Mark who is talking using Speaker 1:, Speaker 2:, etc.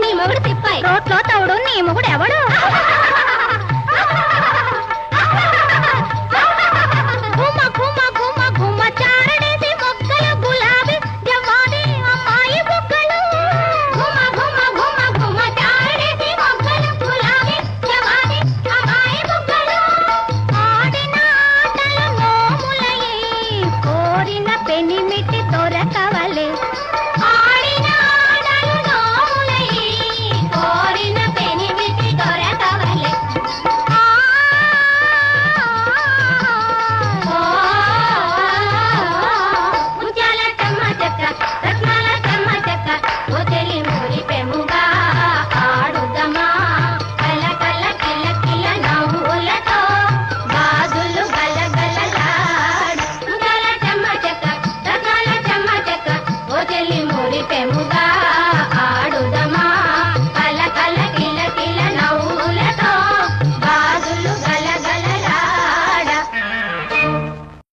Speaker 1: నీ మొగుడు తిప్పాయి.
Speaker 2: రోట్లో తవుడు నీ మొగుడు ఎవడు?